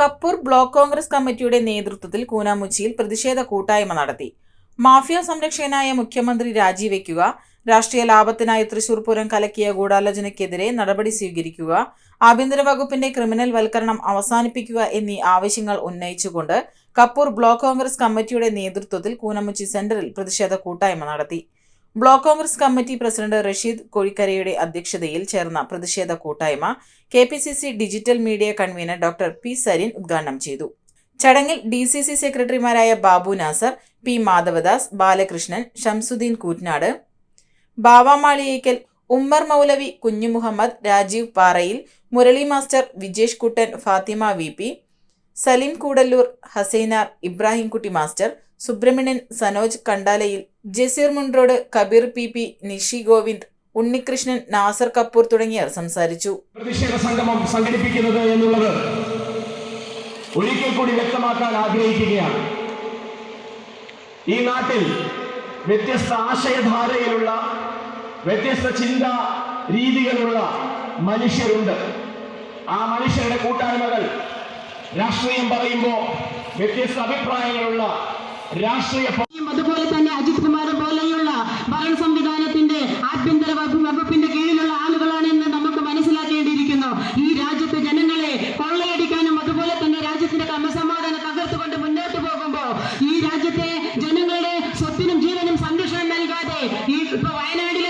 Kappur block Congress കമ്മിറ്റിയുടെ നേതൃത്വത്തിൽ കൂനാമുച്ചിയിൽ പ്രതിഷേധ കൂട്ടായ്മ നടത്തി. മാഫിയ സംരക്ഷകനായ മുഖ്യമന്ത്രി രാജിവെക്കുക രാഷ്ട്രീയ ലാഭത്തിനായി തൃശൂർ പൂരം കലക്കിയ ഗൂഢാലോചനയ്ക്കെതിരെ നടപടി സ്വീകരിക്കുക ആഭ്യന്തര വകുപ്പിന്റെ ക്രിമിനൽ വൽക്കരണം അവസാനിപ്പിക്കുക എന്നീ ആവശ്യങ്ങൾ ഉന്നയിച്ചുകൊണ്ട് കപ്പൂർ ബ്ലോക്ക് കോൺഗ്രസ് കമ്മിറ്റിയുടെ നേതൃത്വത്തിൽ കൂനമുച്ചി സെന്ററിൽ പ്രതിഷേധ കൂട്ടായ്മ നടത്തി. Block Congress committee president Rasheed കോഴിക്കരയുടെ അധ്യക്ഷതയിൽ ചേർന്ന പ്രതിഷേധ കൂട്ടായ്മ K P C C digital media convener doctor P Sarin ഉദ്ഘാടനം ചെയ്തു. ചടങ്ങിൽ ഡി സി സി സെക്രട്ടറിമാരായ Babu Nasar P Madhavadas Balakrishnan Shamsuddin Koottanad Bavamaliyekkal Ummer Moulavi Kunjumuhammad Rajeev Parayil Murali master Vijesh Kuttan Fathima V P Saleem Koodallur Hasainar Ibrahimkutty master Subrahmanyan Sanoj Kandalayil Jaseer Munroad Kabeer P P Nishi Govind Unnikrishnan Nasar Kapoor തുടങ്ങിയവർ സംസാരിച്ചു. പ്രതിഷേധ സംഗമം സംഘടിപ്പിക്കുന്നത് എന്നുള്ളത് ഒരിക്കൽ കൂടി വ്യക്തമാക്കാൻ ആഗ്രഹിക്കുകയാണ്. ഈ നാട്ടിൽ വ്യത്യസ്ത ആശയധാരയിലുള്ള വ്യത്യസ്ത ചിന്ത രീതികളുള്ള മനുഷ്യരുണ്ട്. ആ മനുഷ്യരുടെ കൂട്ടായ്മകൾ രാഷ്ട്രീയം പറയുമ്പോൾ വ്യത്യസ്ത അഭിപ്രായങ്ങളുള്ള രാഷ്ട്രീയ അതുപോലെ തന്നെ അജിത് കുമാർ പോലെയുള്ള ഭരണ സംവിധാനത്തിന്റെ ആഭ്യന്തര വകുപ്പിന്റെ കീഴിലുള്ള ആളുകളാണ് എന്ന് നമുക്ക് മനസ്സിലാക്കേണ്ടിയിരിക്കുന്നു. ഈ രാജ്യത്തെ ജനങ്ങളെ കൊള്ളയടിക്കാനും അതുപോലെ തന്നെ രാജ്യത്തിന്റെ ക്രമസമാധാനം തകർത്തുകൊണ്ട് മുന്നോട്ട് പോകുമ്പോൾ ഈ രാജ്യത്തെ ജനങ്ങളുടെ സ്വത്തിനും ജീവനും സംരക്ഷണം നൽകാതെ ഈ ഇപ്പൊ വയനാട്ടിലെ